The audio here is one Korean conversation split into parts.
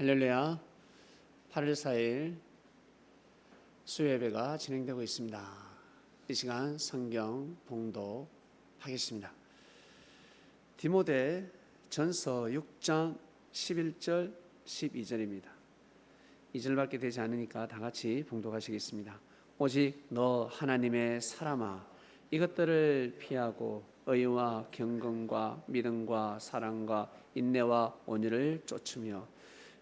할렐루야 8월 4일 수요예배가 진행되고 있습니다. 이 시간 성경 봉독 하겠습니다. 디모데 전서 6장 11절 12절입니다. 2절밖에 되지 않으니까 다 같이 봉독하시겠습니다. 오직 너 하나님의 사람아 이것들을 피하고 의와 경건과 믿음과 사랑과 인내와 온유를 쫓으며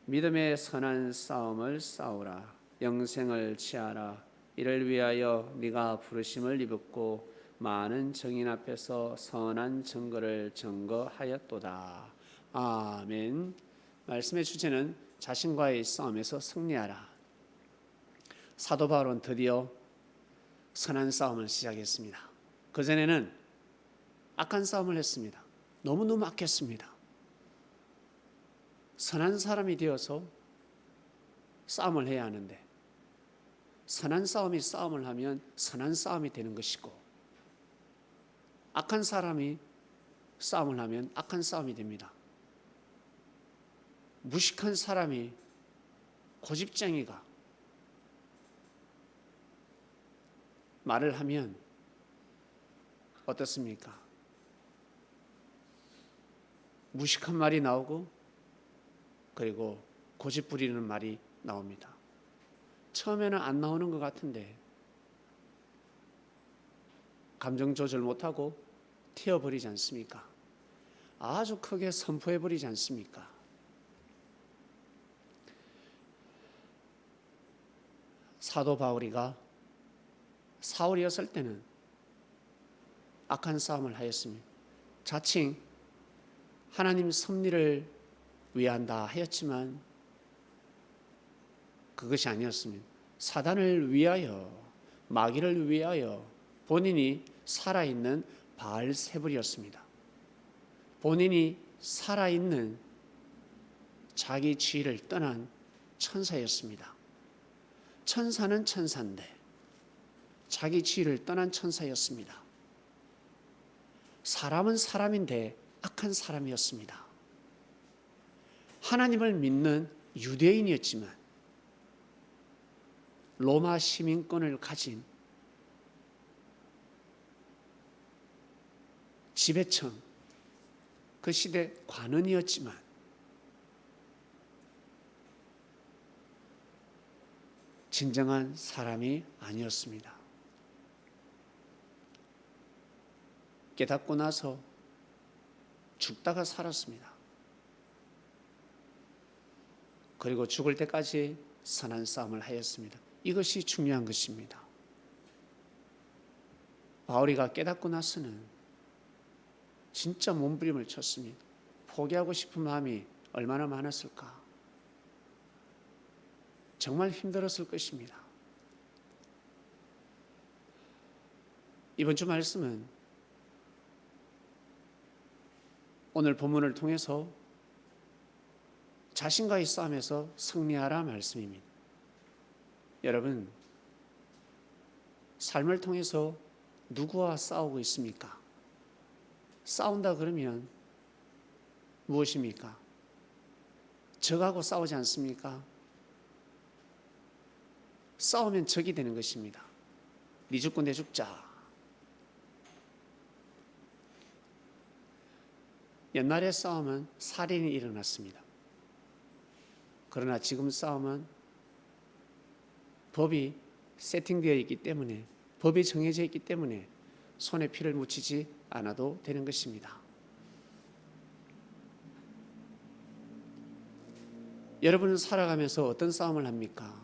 믿음의 선한 싸움을 싸우라. 영생을 취하라. 이를 위하여 네가 부르심을 입었고 많은 정인 앞에서 선한 증거를 증거하였도다. 아멘. 말씀의 주제는 자신과의 싸움에서 승리하라. 사도 바울은 드디어 선한 싸움을 시작했습니다. 그전에는 악한 싸움을 했습니다. 너무너무 악했습니다 선한 사람이 되어서 싸움을 해야 하는데 선한 싸움이 싸움을 하면 선한 싸움이 되는 것이고 악한 사람이 싸움을 하면 악한 싸움이 됩니다. 무식한 사람이 고집쟁이가 말을 하면 어떻습니까? 무식한 말이 나오고 그리고 고집 부리는 말이 나옵니다. 처음에는 안 나오는 것 같은데 감정 조절 못하고 튀어버리지 않습니까? 아주 크게 선포해버리지 않습니까? 사도 바울이가 사울이었을 때는 악한 싸움을 하였습니다. 자칭 하나님 섭리를 위한다 하였지만 그것이 아니었습니다. 사단을 위하여 마귀를 위하여 본인이 살아있는 바알세불이었습니다. 본인이 살아있는 자기 지위를 떠난 천사였습니다. 천사는 천사인데 자기 지위를 떠난 천사였습니다. 사람은 사람인데 악한 사람이었습니다. 하나님을 믿는 유대인이었지만 로마 시민권을 가진 지배청 그 시대 관원이었지만 진정한 사람이 아니었습니다. 깨닫고 나서 죽다가 살았습니다. 그리고 죽을 때까지 선한 싸움을 하였습니다. 이것이 중요한 것입니다. 바울이가 깨닫고 나서는 진짜 몸부림을 쳤습니다. 포기하고 싶은 마음이 얼마나 많았을까? 정말 힘들었을 것입니다. 이번 주 말씀은 오늘 본문을 통해서 자신과의 싸움에서 승리하라 말씀입니다. 여러분, 삶을 통해서 누구와 싸우고 있습니까? 싸운다 그러면 무엇입니까? 적하고 싸우지 않습니까? 싸우면 적이 되는 것입니다. 네 죽고 내 죽자. 옛날의 싸움은 살인이 일어났습니다. 그러나 지금 싸움은 법이 세팅되어 있기 때문에 법이 정해져 있기 때문에 손에 피를 묻히지 않아도 되는 것입니다. 여러분은 살아가면서 어떤 싸움을 합니까?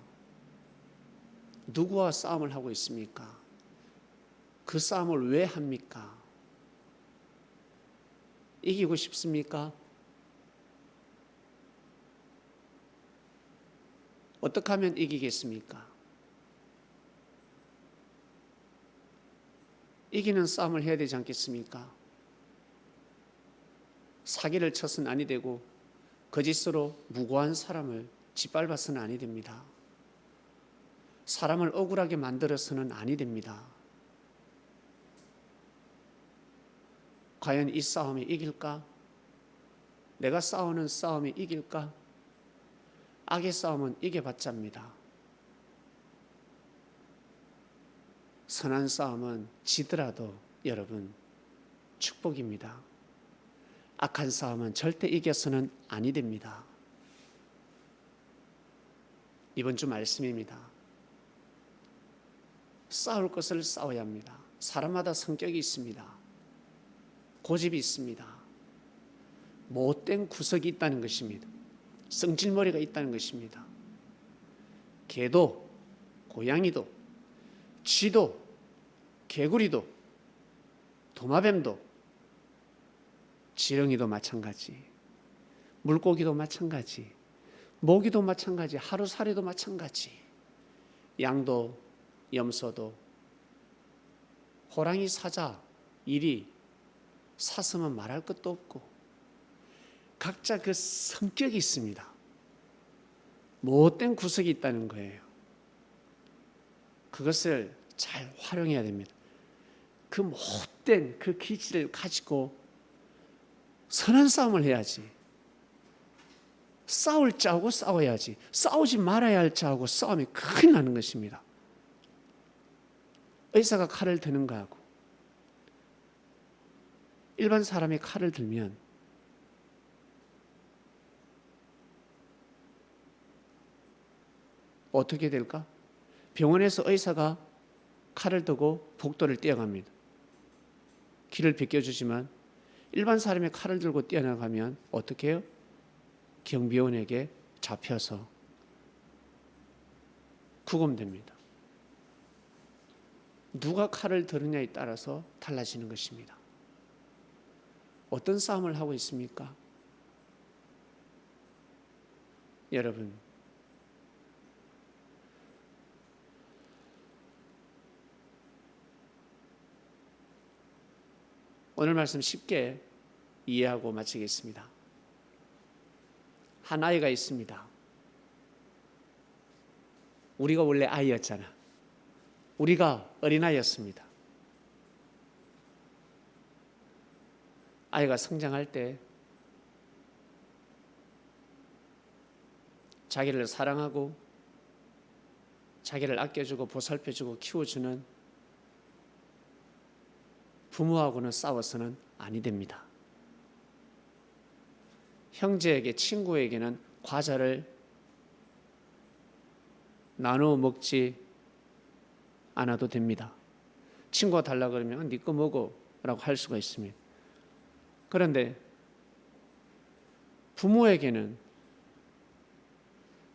누구와 싸움을 하고 있습니까? 그 싸움을 왜 합니까? 이기고 싶습니까? 어떻게 하면 이기겠습니까? 이기는 싸움을 해야 되지 않겠습니까? 사기를 쳐서는 아니 되고 거짓으로 무고한 사람을 짓밟아서는 아니 됩니다. 사람을 억울하게 만들어서는 아니 됩니다. 과연 이 싸움이 이길까? 내가 싸우는 싸움이 이길까? 악의 싸움은 이겨봤자입니다. 선한 싸움은 지더라도 여러분 축복입니다. 악한 싸움은 절대 이겨서는 아니 됩니다. 이번 주 말씀입니다. 싸울 것을 싸워야 합니다. 사람마다 성격이 있습니다. 고집이 있습니다. 못된 구석이 있다는 것입니다. 성질머리가 있다는 것입니다. 개도, 고양이도, 쥐도, 개구리도, 도마뱀도, 지렁이도 마찬가지, 물고기도 마찬가지, 모기도 마찬가지, 하루살이도 마찬가지, 양도, 염소도, 호랑이, 사자, 이리, 사슴은 말할 것도 없고, 각자 그 성격이 있습니다. 못된 구석이 있다는 거예요. 그것을 잘 활용해야 됩니다. 그 못된 그 기질을 가지고 선한 싸움을 해야지. 싸울 자하고 싸워야지. 싸우지 말아야 할 자하고 싸움이 큰일 나는 것입니다. 의사가 칼을 드는 거하고 일반 사람이 칼을 들면 어떻게 될까? 병원에서 의사가 칼을 들고 복도를 뛰어갑니다. 길을 비켜주지만 일반 사람이 칼을 들고 뛰어나가면 어떻게 해요? 경비원에게 잡혀서 구금됩니다. 누가 칼을 들느냐에 따라서 달라지는 것입니다. 어떤 싸움을 하고 있습니까? 여러분, 오늘 말씀 쉽게 이해하고 마치겠습니다. 한 아이가 있습니다. 우리가 원래 아이였잖아. 우리가 어린아이였습니다. 아이가 성장할 때 자기를 사랑하고 자기를 아껴주고 보살펴주고 키워주는 부모하고는 싸워서는 아니 됩니다. 형제에게 친구에게는 과자를 나누어 먹지 않아도 됩니다. 친구가 달라 그러면 네거 먹어라고 할 수가 있습니다. 그런데 부모에게는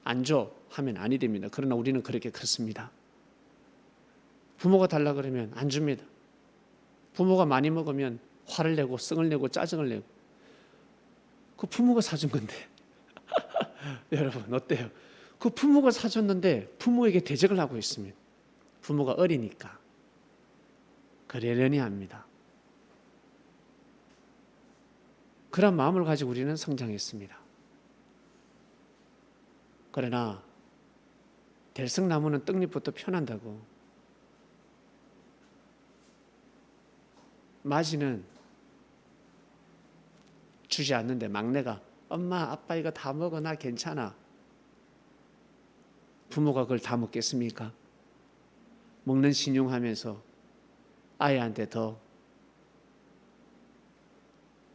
안 줘 하면 아니 됩니다. 그러나 우리는 그렇게 그렇습니다. 부모가 달라 그러면 안 줍니다. 부모가 많이 먹으면 화를 내고 성을 내고 짜증을 내고 그 부모가 사준 건데 여러분 어때요? 그 부모가 사줬는데 부모에게 대적을 하고 있습니다. 부모가 어리니까 그러려니 합니다. 그런 마음을 가지고 우리는 성장했습니다. 그러나 대성나무는 떡잎부터 편한다고 마지는 주지 않는데 막내가 엄마 아빠 이거 다 먹어 나 괜찮아 부모가 그걸 다 먹겠습니까? 먹는 신용하면서 아이한테 더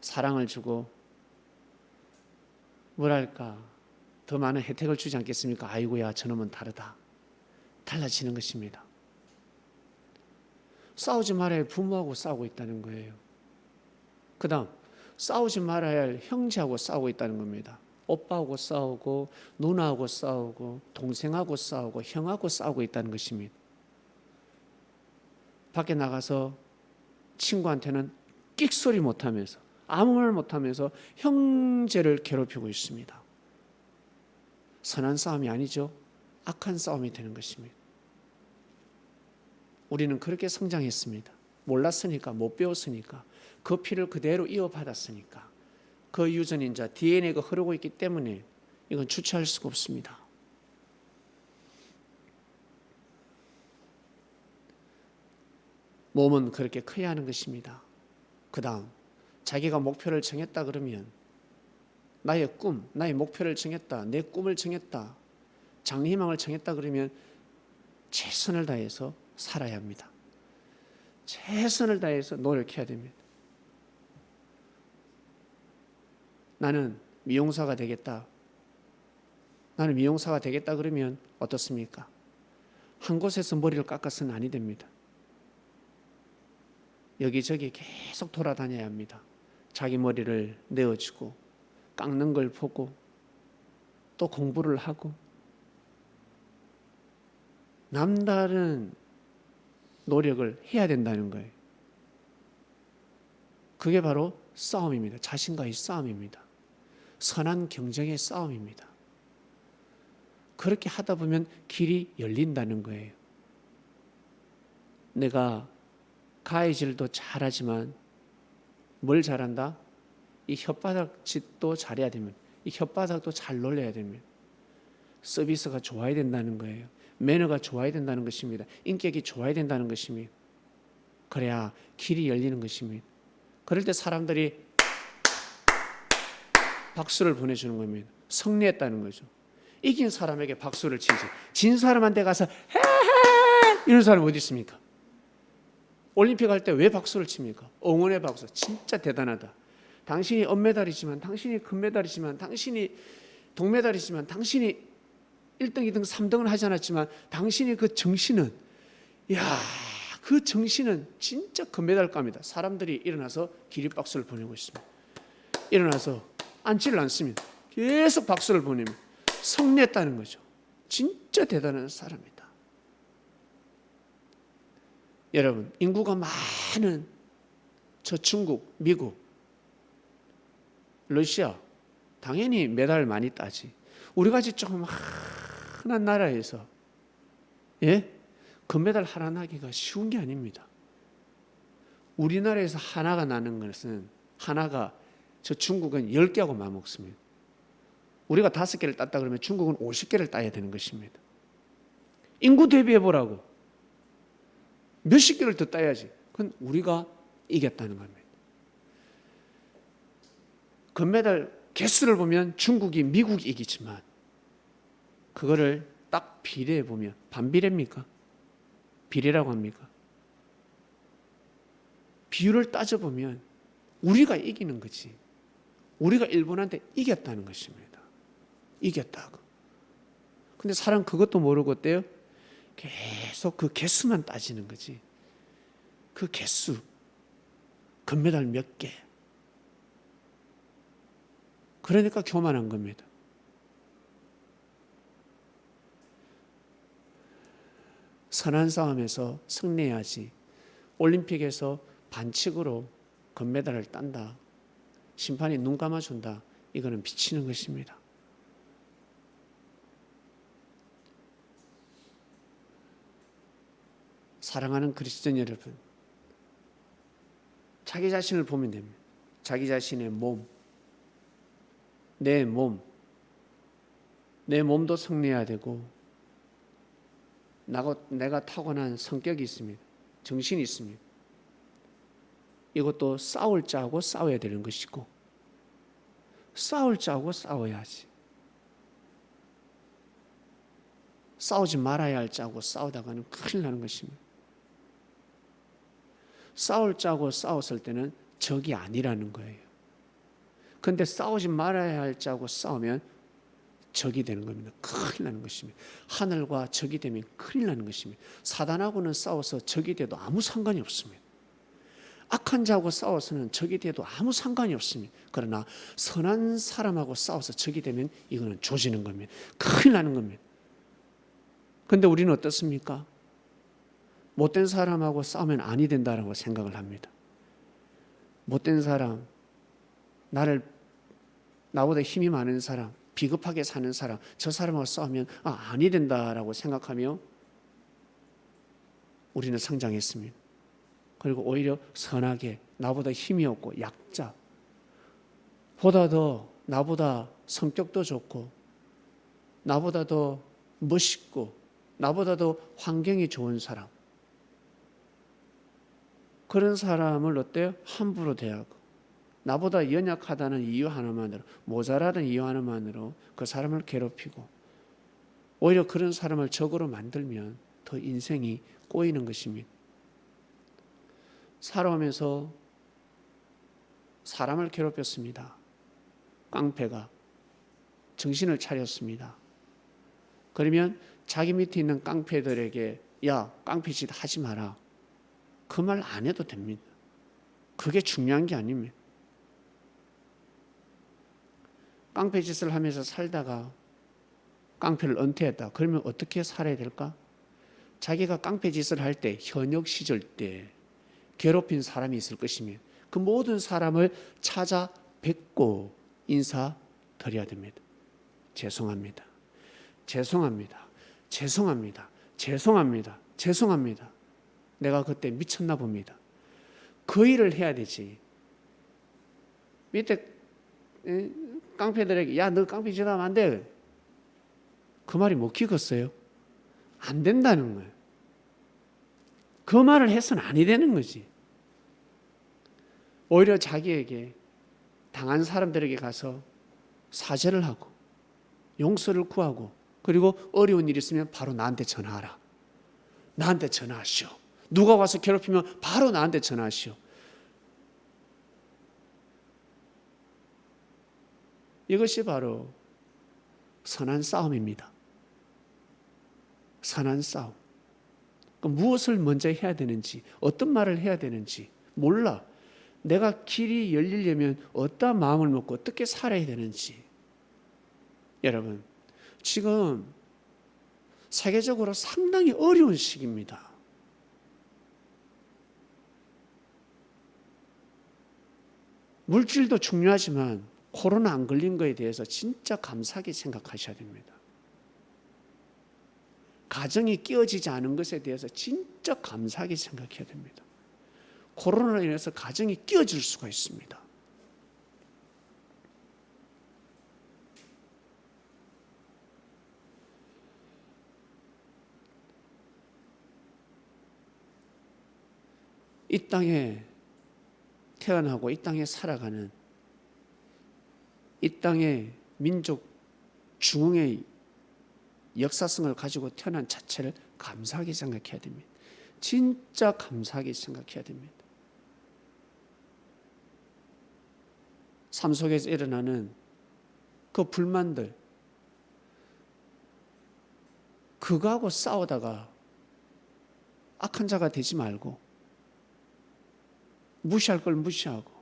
사랑을 주고 뭐랄까 더 많은 혜택을 주지 않겠습니까? 아이고야 저놈은 다르다 달라지는 것입니다. 싸우지 말아야 할 부모하고 싸우고 있다는 거예요. 그 다음, 싸우지 말아야 할 형제하고 싸우고 있다는 겁니다. 오빠하고 싸우고, 누나하고 싸우고, 동생하고 싸우고, 형하고 싸우고 있다는 것입니다. 밖에 나가서 친구한테는 끽소리 못하면서, 아무 말 못하면서 형제를 괴롭히고 있습니다. 선한 싸움이 아니죠. 악한 싸움이 되는 것입니다. 우리는 그렇게 성장했습니다. 몰랐으니까 못 배웠으니까 그 피를 그대로 이어받았으니까 그 유전인자 DNA가 흐르고 있기 때문에 이건 주체할 수가 없습니다. 몸은 그렇게 커야 하는 것입니다. 그 다음 자기가 목표를 정했다 그러면 나의 꿈, 나의 목표를 정했다. 내 꿈을 정했다. 장래 희망을 정했다 그러면 최선을 다해서 살아야 합니다. 최선을 다해서 노력해야 됩니다. 나는 미용사가 되겠다. 나는 미용사가 되겠다 그러면 어떻습니까? 한 곳에서 머리를 깎아서는 아니 됩니다. 여기저기 계속 돌아다녀야 합니다. 자기 머리를 내어주고 깎는 걸 보고 또 공부를 하고 남다른 노력을 해야 된다는 거예요. 그게 바로 싸움입니다. 자신과의 싸움입니다. 선한 경쟁의 싸움입니다. 그렇게 하다 보면 길이 열린다는 거예요. 내가 가해질도 잘하지만 뭘 잘한다? 이 혓바닥 짓도 잘해야 됩니다. 이 혓바닥도 잘 놀려야 됩니다. 서비스가 좋아야 된다는 거예요. 매너가 좋아야 된다는 것입니다. 인격이 좋아야 된다는 것입니다. 그래야 길이 열리는 것입니다. 그럴 때 사람들이 박수를 보내주는 겁니다. 승리했다는 거죠. 이긴 사람에게 박수를 치지. 진 사람한테 가서 헤헤 이런 사람 어디 있습니까? 올림픽 할 때 왜 박수를 칩니까? 응원의 박수. 진짜 대단하다. 당신이 은메달이지만, 당신이 금메달이지만, 당신이 동메달이지만, 당신이 1등, 2등, 3등을 하지 않았지만, 당신의 그 정신은, 야, 그 정신은 진짜 금메달감이다. 사람들이 일어나서 기립박수를 보내고 있습니다. 일어나서 앉지를 않습니다. 계속 박수를 보내면 성냈다는 거죠. 진짜 대단한 사람이다. 여러분, 인구가 많은 저 중국, 미국, 러시아 당연히 메달 많이 따지. 우리 같이 조금 흔한 나라에서 예? 금메달 하나 나기가 쉬운 게 아닙니다. 우리나라에서 하나가 나는 것은 하나가 저 중국은 10개하고 맞먹습니다. 우리가 다섯 개를 땄다 그러면 중국은 50개를 따야 되는 것입니다. 인구 대비해 보라고. 몇십 개를 더 따야지. 그건 우리가 이겼다는 겁니다. 금메달 개수를 보면 중국이 미국이 이기지만 그거를 딱 비례해 보면 반비례입니까? 비례라고 합니까? 비율을 따져 보면 우리가 이기는 거지. 우리가 일본한테 이겼다는 것입니다. 이겼다고. 근데 사람 그것도 모르고 어때요? 계속 그 개수만 따지는 거지. 그 개수. 금메달 몇 개. 그러니까 교만한 겁니다. 선한 싸움에서 승리해야지. 올림픽에서 반칙으로 금메달을 딴다. 심판이 눈 감아준다. 이거는 비치는 것입니다. 사랑하는 그리스도인 여러분, 자기 자신을 보면 됩니다. 자기 자신의 몸, 내 몸, 내 몸도 승리해야 되고, 나가, 내가 타고난 성격이 있습니다. 정신이 있습니다. 이것도 싸울 자하고 싸워야 되는 것이고, 싸울 자하고 싸워야지. 싸우지 말아야 할 자하고 싸우다가는 큰일 나는 것입니다. 싸울 자고 싸웠을 때는 적이 아니라는 거예요. 근데 싸우지 말아야 할 자고 싸우면 적이 되는 겁니다. 큰일 나는 것입니다. 하늘과 적이 되면 큰일 나는 것입니다. 사단하고는 싸워서 적이 돼도 아무 상관이 없습니다. 악한 자하고 싸워서는 적이 돼도 아무 상관이 없습니다. 그러나 선한 사람하고 싸워서 적이 되면 이거는 조지는 겁니다. 큰일 나는 겁니다. 근데 우리는 어떻습니까? 못된 사람하고 싸우면 아니 된다라고 생각을 합니다. 못된 사람, 나를 나보다 힘이 많은 사람, 비겁하게 사는 사람, 저 사람하고 싸우면 아, 아니 된다라고 생각하며 우리는 성장했습니다. 그리고 오히려 선하게 나보다 힘이 없고 약자, 보다 더 나보다 성격도 좋고 나보다 더 멋있고 나보다 더 환경이 좋은 사람 그런 사람을 어때요? 함부로 대하고 나보다 연약하다는 이유 하나만으로 모자라는 이유 하나만으로 그 사람을 괴롭히고 오히려 그런 사람을 적으로 만들면 더 인생이 꼬이는 것입니다. 살아오면서 사람을 괴롭혔습니다. 깡패가 정신을 차렸습니다. 그러면 자기 밑에 있는 깡패들에게 야 깡패짓 하지 마라. 그 말 안 해도 됩니다. 그게 중요한 게 아닙니다. 깡패 짓을 하면서 살다가 깡패를 은퇴했다. 그러면 어떻게 살아야 될까? 자기가 깡패 짓을 할 때 현역 시절 때 괴롭힌 사람이 있을 것이며 그 모든 사람을 찾아 뵙고 인사 드려야 됩니다. 죄송합니다. 죄송합니다. 죄송합니다. 죄송합니다. 죄송합니다. 내가 그때 미쳤나 봅니다. 그 일을 해야 되지. 밑에 에, 깡패들에게 야 너 깡패 짓하면 안 돼. 그 말이 먹히겠어요? 안 된다는 거예요. 그 말을 해서는 아니 되는 거지. 오히려 자기에게 당한 사람들에게 가서 사죄를 하고 용서를 구하고 그리고 어려운 일 있으면 바로 나한테 전화하라. 나한테 전화하시오. 누가 와서 괴롭히면 바로 나한테 전화하시오. 이것이 바로 선한 싸움입니다. 선한 싸움. 그 무엇을 먼저 해야 되는지, 어떤 말을 해야 되는지 몰라. 내가 길이 열리려면 어떠한 마음을 먹고 어떻게 살아야 되는지. 여러분, 지금 세계적으로 상당히 어려운 시기입니다. 물질도 중요하지만 코로나 안 걸린 거에 대해서 진짜 감사하게 생각하셔야 됩니다. 가정이 끼어지지 않은 것에 대해서 진짜 감사하게 생각해야 됩니다. 코로나로 인해서 가정이 끼어질 수가 있습니다. 이 땅에 태어나고 이 땅에 살아가는 이 땅의 민족 중흥의 역사성을 가지고 태어난 자체를 감사하게 생각해야 됩니다. 진짜 감사하게 생각해야 됩니다. 삶 속에서 일어나는 그 불만들, 그거하고 싸우다가 악한 자가 되지 말고 무시할 걸 무시하고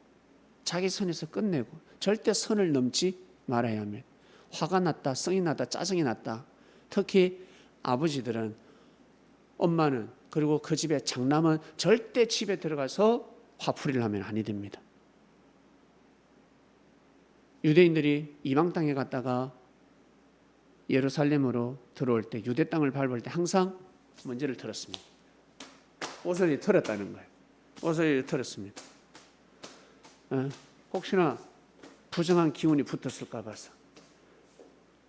자기 선에서 끝내고 절대 선을 넘지 말아야 합니다. 화가 났다, 성이 났다, 짜증이 났다. 특히 아버지들은 엄마는 그리고 그 집의 장남은 절대 집에 들어가서 화풀이를 하면 아니 됩니다. 유대인들이 이방 땅에 갔다가 예루살렘으로 들어올 때 유대 땅을 밟을 때 항상 먼지를 털었습니다. 옷을 털었다는 거예요. 옷을 털었습니다. 어? 혹시나 부정한 기운이 붙었을까 봐서.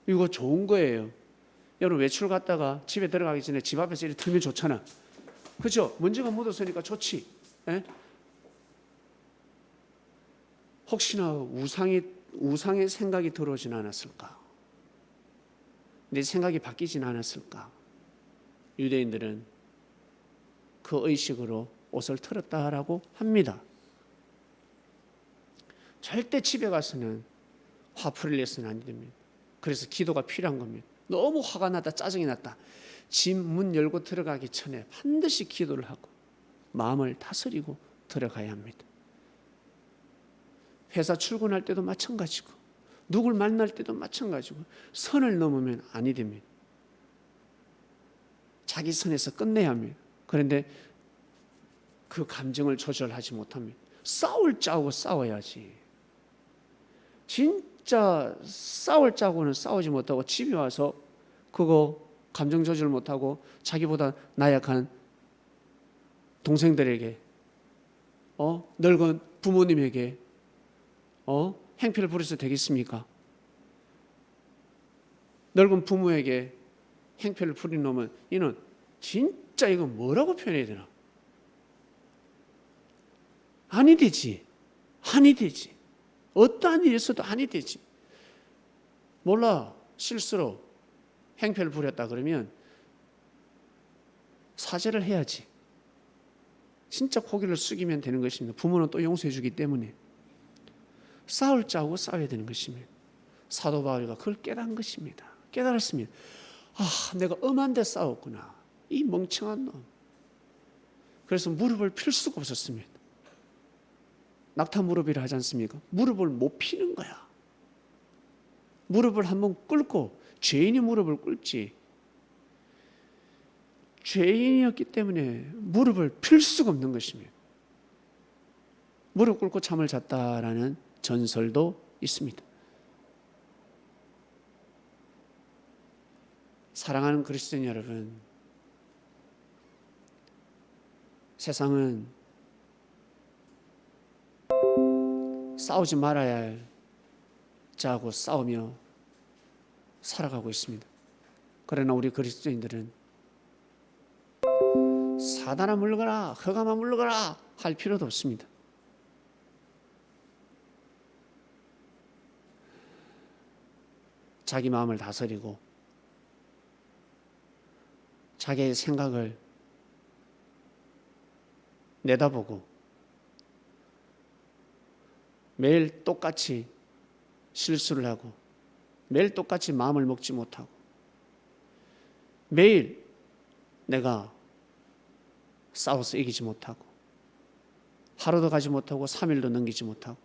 이거 좋은 거예요. 여러분 외출 갔다가 집에 들어가기 전에 집 앞에서 이렇게 털면 좋잖아. 그죠? 먼지가 묻었으니까 좋지. 예? 혹시나 우상이 우상의 생각이 들어오진 않았을까? 내 생각이 바뀌진 않았을까? 유대인들은 그 의식으로 옷을 털었다라고 합니다. 절대 집에 가서는 화풀이를 해서는 안 됩니다. 그래서 기도가 필요한 겁니다. 너무 화가 나다 짜증이 났다. 집 문 열고 들어가기 전에 반드시 기도를 하고 마음을 다스리고 들어가야 합니다. 회사 출근할 때도 마찬가지고 누굴 만날 때도 마찬가지고 선을 넘으면 아니 됩니다. 자기 선에서 끝내야 합니다. 그런데 그 감정을 조절하지 못합니다. 싸울 짜고 싸워야지. 진짜 싸울 짜고는 싸우지 못하고 집에 와서 그거 감정 조절 못하고 자기보다 나약한 동생들에게 어 늙은 부모님에게 어 행패를 부려서 되겠습니까? 늙은 부모에게 행패를 부린 놈은 이는 진짜 이거 뭐라고 표현해야 되나? 아니 되지. 아니 되지. 어떠한 일이 있어도 아니 되지. 몰라 실수로 행패를 부렸다 그러면 사죄를 해야지. 진짜 고개를 숙이면 되는 것입니다. 부모는 또 용서해 주기 때문에 싸울 자고 싸워야 되는 것입니다. 사도 바울이가 그걸 깨달은 것입니다. 깨달았습니다. 아, 내가 엄한 데 싸웠구나. 이 멍청한 놈. 그래서 무릎을 필 수가 없었습니다. 낙타 무릎이라 하지 않습니까? 무릎을 못 피는 거야. 무릎을 한번 꿇고 죄인이 무릎을 꿇지. 죄인이었기 때문에 무릎을 필 수가 없는 것입니다. 무릎 꿇고 잠을 잤다라는 전설도 있습니다. 사랑하는 그리스도인 여러분, 세상은 싸우지 말아야 할 자하고 싸우며 살아가고 있습니다. 그러나 우리 그리스도인들은 사단아 물러가라, 허가만 물러가라 할 필요도 없습니다. 자기 마음을 다스리고 자기의 생각을 내다보고 매일 똑같이 실수를 하고 매일 똑같이 마음을 먹지 못하고 매일 내가 싸워서 이기지 못하고 하루도 가지 못하고 3일도 넘기지 못하고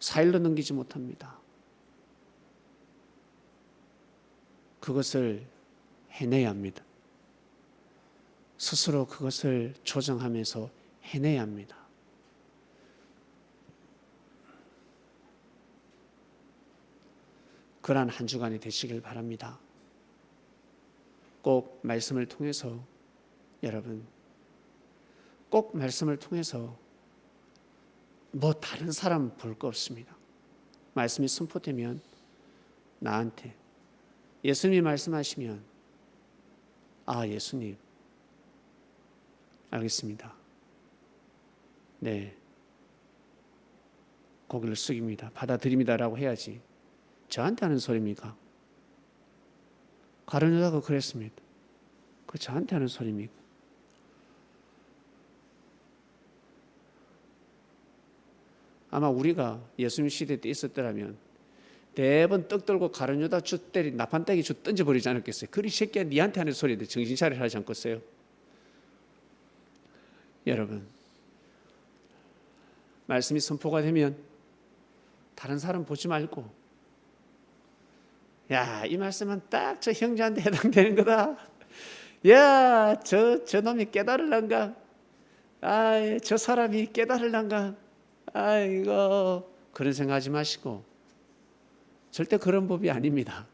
4일도 넘기지 못합니다. 그것을 해내야 합니다. 스스로 그것을 조정하면서 해내야 합니다. 그러한 한 주간이 되시길 바랍니다. 꼭 말씀을 통해서 여러분 꼭 말씀을 통해서 뭐 다른 사람 볼 거 없습니다. 말씀이 선포되면 나한테 예수님이 말씀하시면 아 예수님 알겠습니다. 네 고개를 숙입니다. 받아들입니다라고 해야지. 저한테 하는 소리입니까? 가론 여자가 그랬습니다. 그 저한테 하는 소리입니까? 아마 우리가 예수님 시대 때 있었더라면 대번 떡 들고 가론 여자 주 때리 나판떼기 주 던져 버리지 않았겠어요? 그리 새끼야 니한테 하는 소리인데 정신 차려 하지 않겠어요? 여러분 말씀이 선포가 되면 다른 사람 보지 말고 야, 이 말씀은 딱 저 형제한테 해당되는 거다. 야, 저, 저 놈이 깨달을란가? 아, 저 사람이 깨달을란가? 아이고, 그런 생각하지 마시고, 절대 그런 법이 아닙니다.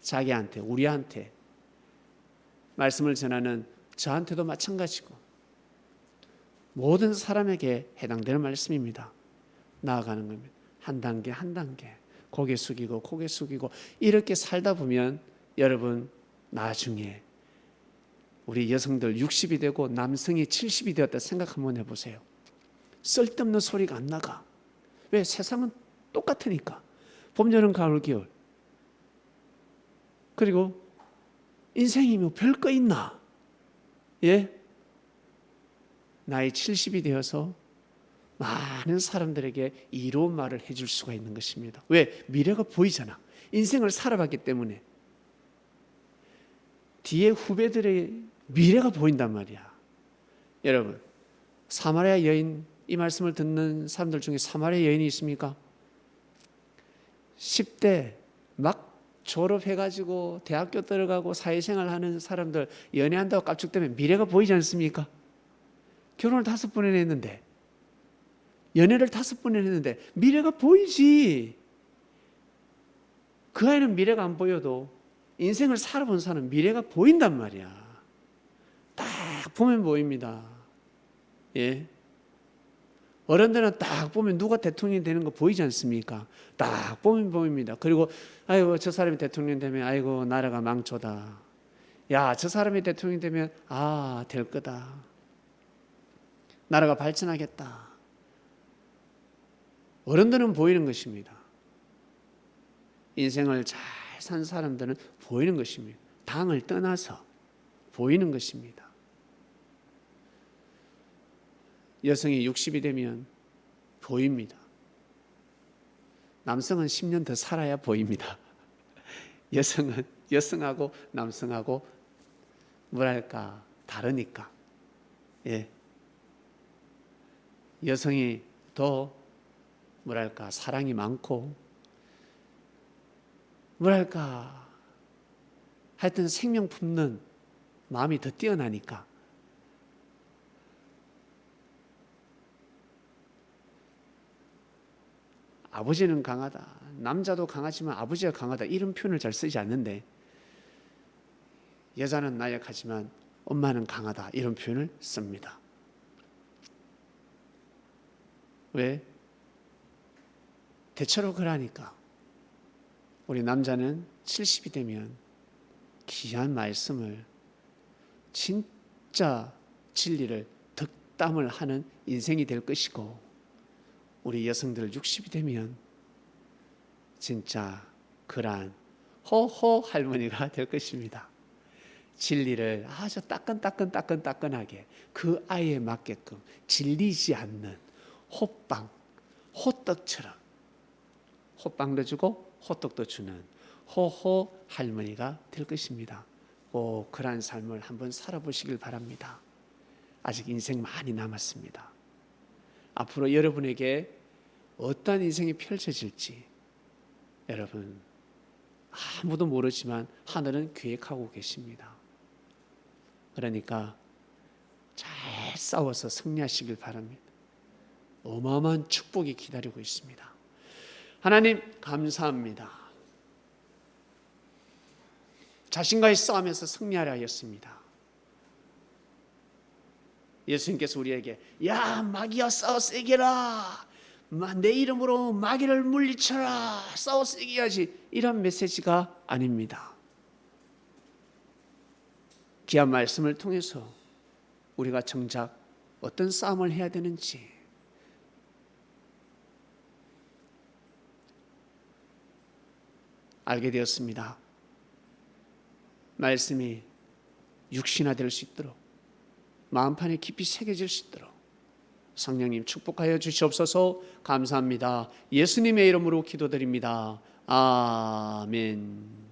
자기한테, 우리한테, 말씀을 전하는 저한테도 마찬가지고, 모든 사람에게 해당되는 말씀입니다. 나아가는 겁니다. 한 단계, 한 단계. 고개 숙이고 고개 숙이고 이렇게 살다 보면 여러분 나중에 우리 여성들 60이 되고 남성이 70이 되었다 생각 한번 해보세요. 쓸데없는 소리가 안 나가. 왜? 세상은 똑같으니까. 봄, 여름, 가을, 겨울. 그리고 인생이 뭐 별거 있나? 예? 나이 70이 되어서 많은 사람들에게 이로운 말을 해줄 수가 있는 것입니다. 왜? 미래가 보이잖아. 인생을 살아봤기 때문에. 뒤에 후배들의 미래가 보인단 말이야. 여러분, 사마리아 여인, 이 말씀을 듣는 사람들 중에 사마리아 여인이 있습니까? 10대 막 졸업해가지고 대학교 들어가고 사회생활 하는 사람들 연애한다고 깝죽되면 미래가 보이지 않습니까? 결혼을 다섯 번이나 했는데 연애를 다섯 번을 했는데 미래가 보이지. 그 아이는 미래가 안 보여도 인생을 살아본 사람은 미래가 보인단 말이야. 딱 보면 보입니다. 예. 어른들은 딱 보면 누가 대통령이 되는 거 보이지 않습니까? 딱 보면 보입니다. 그리고 아이고 저 사람이 대통령 되면 아이고 나라가 망초다. 야, 저 사람이 대통령 되면 아, 될 거다. 나라가 발전하겠다. 어른들은 보이는 것입니다. 인생을 잘 산 사람들은 보이는 것입니다. 당을 떠나서 보이는 것입니다. 여성이 60이 되면 보입니다. 남성은 10년 더 살아야 보입니다. 여성은 여성하고 남성하고 뭐랄까 다르니까. 예. 여성이 더 뭐랄까 사랑이 많고 뭐랄까 하여튼 생명 품는 마음이 더 뛰어나니까 아버지는 강하다. 남자도 강하지만 아버지가 강하다. 이런 표현을 잘 쓰지 않는데 여자는 나약하지만 엄마는 강하다. 이런 표현을 씁니다. 왜? 대체로 그러니까 우리 남자는 70이 되면 귀한 말씀을 진짜 진리를 덕담을 하는 인생이 될 것이고 우리 여성들 60이 되면 진짜 그러한 호호 할머니가 될 것입니다. 진리를 아주 따끈따끈 따끈따끈하게 그 아이에 맞게끔 질리지 않는 호빵, 호떡처럼 호빵도 주고 호떡도 주는 호호 할머니가 될 것입니다. 꼭 그러한 삶을 한번 살아보시길 바랍니다. 아직 인생 많이 남았습니다. 앞으로 여러분에게 어떠한 인생이 펼쳐질지 여러분 아무도 모르지만 하늘은 계획하고 계십니다. 그러니까 잘 싸워서 승리하시길 바랍니다. 어마어마한 축복이 기다리고 있습니다. 하나님 감사합니다. 자신과의 싸움에서 승리하려 하였습니다. 예수님께서 우리에게 야 마귀야 싸워서 이겨라 마- 내 이름으로 마귀를 물리쳐라 싸워서 이겨야지 이런 메시지가 아닙니다. 귀한 말씀을 통해서 우리가 정작 어떤 싸움을 해야 되는지 알게 되었습니다. 말씀이 육신화될 수 있도록 마음판에 깊이 새겨질 수 있도록 성령님 축복하여 주시옵소서 감사합니다. 예수님의 이름으로 기도드립니다. 아멘.